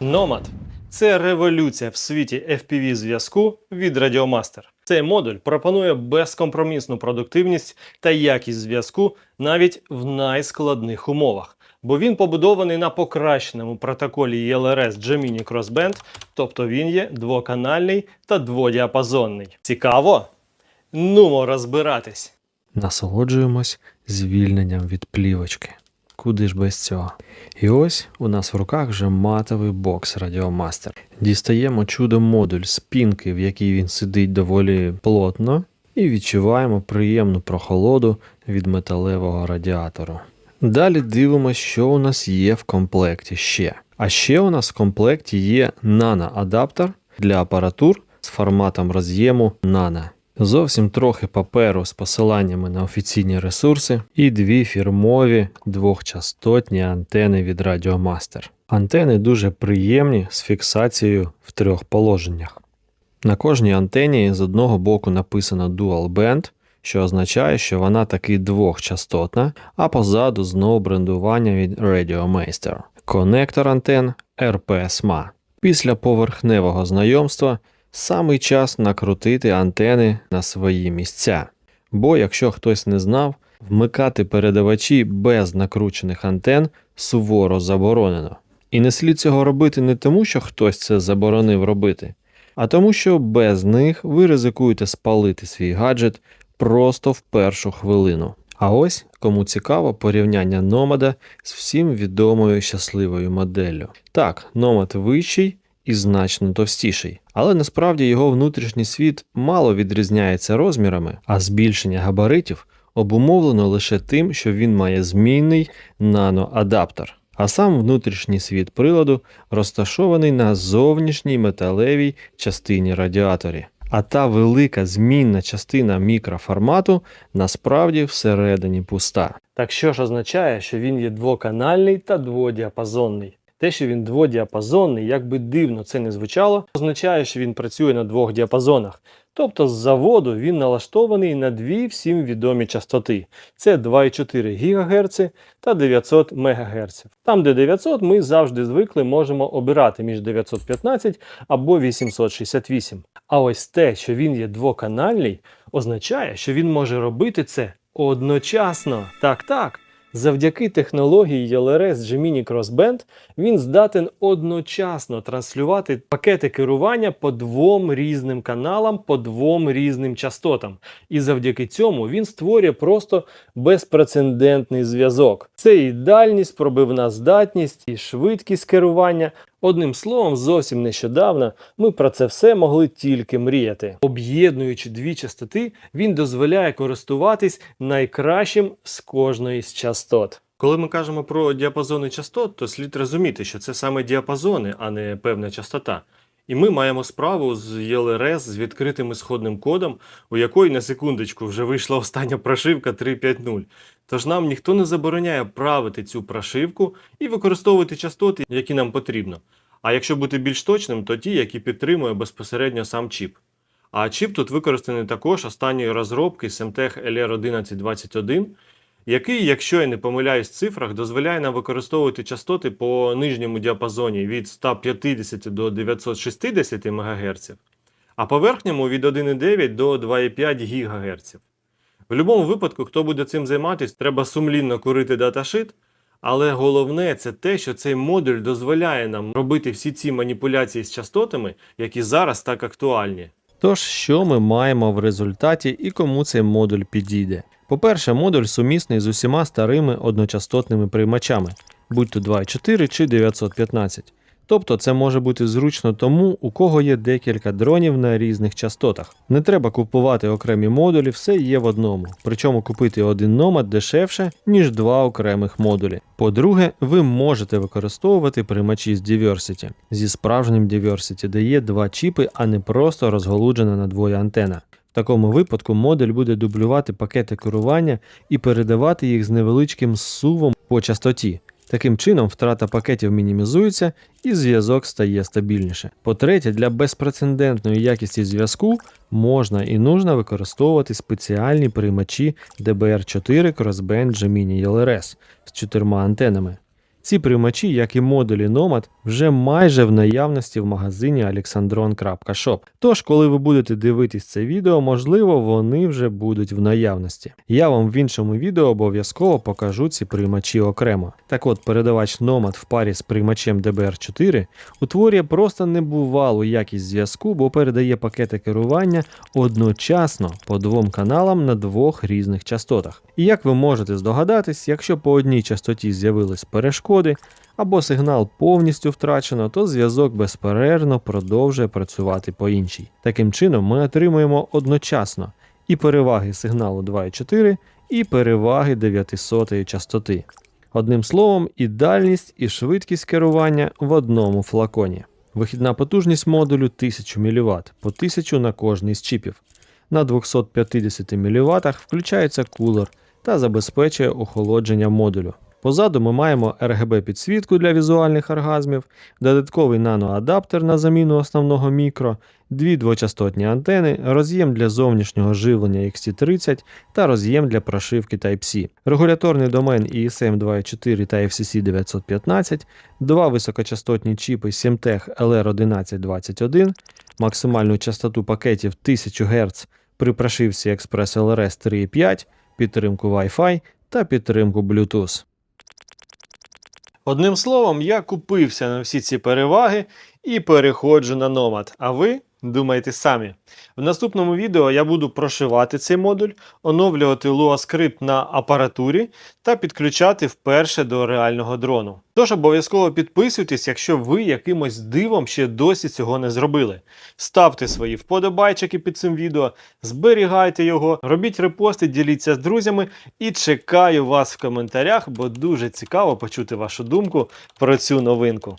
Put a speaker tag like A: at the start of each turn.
A: Nomad – це революція в світі FPV зв'язку від Radiomaster. Цей модуль пропонує безкомпромісну продуктивність та якість зв'язку навіть в найскладних умовах, бо він побудований на покращеному протоколі ELRS Gemini Crossband, тобто він є двоканальний та дводіапазонний. Цікаво? Нумо розбиратись.
B: Насолоджуємось звільненням від плівочки. Куди ж без цього? І ось у нас в руках вже матовий бокс Radiomaster. Дістаємо чудо модуль з в якій він сидить доволі плотно, і відчуваємо приємну прохолоду від металевого радіатору. Далі дивимося, що у нас є в комплекті ще. А ще у нас в комплекті є нано-адаптер для апаратур з форматом роз'єму Nano. Зовсім трохи паперу з посиланнями на офіційні ресурси і дві фірмові двохчастотні антени від Radiomaster. Антени дуже приємні з фіксацією в трьох положеннях. На кожній антені з одного боку написано Dual Band, що означає, що вона таки двохчастотна, а позаду знову брендування від Radiomaster. Конектор антен RPSMA. Після поверхневого знайомства самий час накрутити антени на свої місця. Бо, якщо хтось не знав, вмикати передавачі без накручених антен суворо заборонено. І не слід цього робити не тому, що хтось це заборонив робити, а тому, що без них ви ризикуєте спалити свій гаджет просто в першу хвилину. А ось кому цікаво порівняння Номада з всім відомою щасливою моделлю. Так, Номад вищий і значно товстіший, але насправді його внутрішній світ мало відрізняється розмірами, а збільшення габаритів обумовлено лише тим, що він має змінний наноадаптер. А сам внутрішній світ приладу розташований на зовнішній металевій частині радіаторі. А та велика змінна частина мікроформату насправді всередині пуста.
A: Так що ж означає, що він є двоканальний та дводіапазонний? Те, що він дводіапазонний, як би дивно це не звучало, означає, що він працює на двох діапазонах. Тобто з заводу він налаштований на дві всім відомі частоти. Це 2,4 ГГц та 900 МГц. Там, де 900, ми завжди звикли можемо обирати між 915 або 868. А ось те, що він є двоканальний, означає, що він може робити це одночасно. Так, так. Завдяки технології LRS Gemini Crossband він здатен одночасно транслювати пакети керування по двом різним каналам, по двом різним частотам. І завдяки цьому він створює просто безпрецедентний зв'язок. Це і дальність, пробивна здатність, і швидкість керування. Одним словом, зовсім нещодавно ми про це все могли тільки мріяти. Об'єднуючи дві частоти, він дозволяє користуватись найкращим з кожної з частот. Коли ми кажемо про діапазони частот, то слід розуміти, що це саме діапазони, а не певна частота. І ми маємо справу з ELRS з відкритим ісходним кодом, у якої на секундочку вже вийшла остання прошивка 3.5.0. Тож нам ніхто не забороняє правити цю прошивку і використовувати частоти, які нам потрібно. А якщо бути більш точним, то ті, які підтримує безпосередньо сам чіп. А чіп тут використаний також останньої розробки Semtech LR1121, який, якщо я не помиляюсь в цифрах, дозволяє нам використовувати частоти по нижньому діапазоні від 150 до 960 МГц, а по верхньому від 1,9 до 2,5 ГГц. В будь-якому випадку, хто буде цим займатися, треба сумлінно курити даташит. Але головне це те, що цей модуль дозволяє нам робити всі ці маніпуляції з частотами, які зараз так актуальні.
B: Тож, що ми маємо в результаті і кому цей модуль підійде? По-перше, модуль сумісний з усіма старими одночастотними приймачами, будь то 2.4 чи 915. Тобто це може бути зручно тому, у кого є декілька дронів на різних частотах. Не треба купувати окремі модулі, все є в одному. Причому купити один номад дешевше, ніж два окремих модулі. По-друге, ви можете використовувати приймачі з Diversity зі справжнім Diversity, де є два чіпи, а не просто розголуджена на двоє антена. В такому випадку модуль буде дублювати пакети керування і передавати їх з невеличким сувом по частоті. Таким чином, втрата пакетів мінімізується і зв'язок стає стабільніше. По-третє, для безпрецедентної якісті зв'язку можна і нужно використовувати спеціальні приймачі DBR4 Crossband Gemini LRS з чотирма антенами. Ці приймачі, як і модулі Nomad, вже майже в наявності в магазині alexandron.shop. Тож, коли ви будете дивитись це відео, можливо, вони вже будуть в наявності. Я вам в іншому відео обов'язково покажу ці приймачі окремо. Так от, передавач Nomad в парі з приймачем DBR4 утворює просто небувалу якість зв'язку, бо передає пакети керування одночасно по двом каналам на двох різних частотах. І як ви можете здогадатись, якщо по одній частоті з'явились перешкоди або сигнал повністю втрачено, то зв'язок безперервно продовжує працювати по іншій. Таким чином, ми отримуємо одночасно і переваги сигналу 2.4, і переваги 900 частоти. Одним словом, і дальність, і швидкість керування в одному флаконі. Вихідна потужність модулю 1000 мВт по 1000 на кожний з чіпів. На 250 мВт включається кулер та забезпечує охолодження модулю. Позаду ми маємо RGB підсвітку для візуальних оргазмів, додатковий наноадаптер на заміну основного мікро, дві двочастотні антени, роз'єм для зовнішнього живлення XT30 та роз'єм для прошивки Type-C, регуляторний домен ESM 2.4 та FCC 915, два високочастотні чіпи Semtech LR1121, максимальну частоту пакетів 1000 Гц при прошивці Express LRS 3.5, підтримку Wi-Fi та підтримку Bluetooth.
A: Одним словом, я купився на всі ці переваги і переходжу на Nomad. А ви думайте самі. В наступному відео я буду прошивати цей модуль, оновлювати Lua скрипт на апаратурі та підключати вперше до реального дрону. Тож обов'язково підписуйтесь, якщо ви якимось дивом ще досі цього не зробили. Ставте свої вподобайчики під цим відео, зберігайте його, робіть репости, діліться з друзями і чекаю вас в коментарях, бо дуже цікаво почути вашу думку про цю новинку.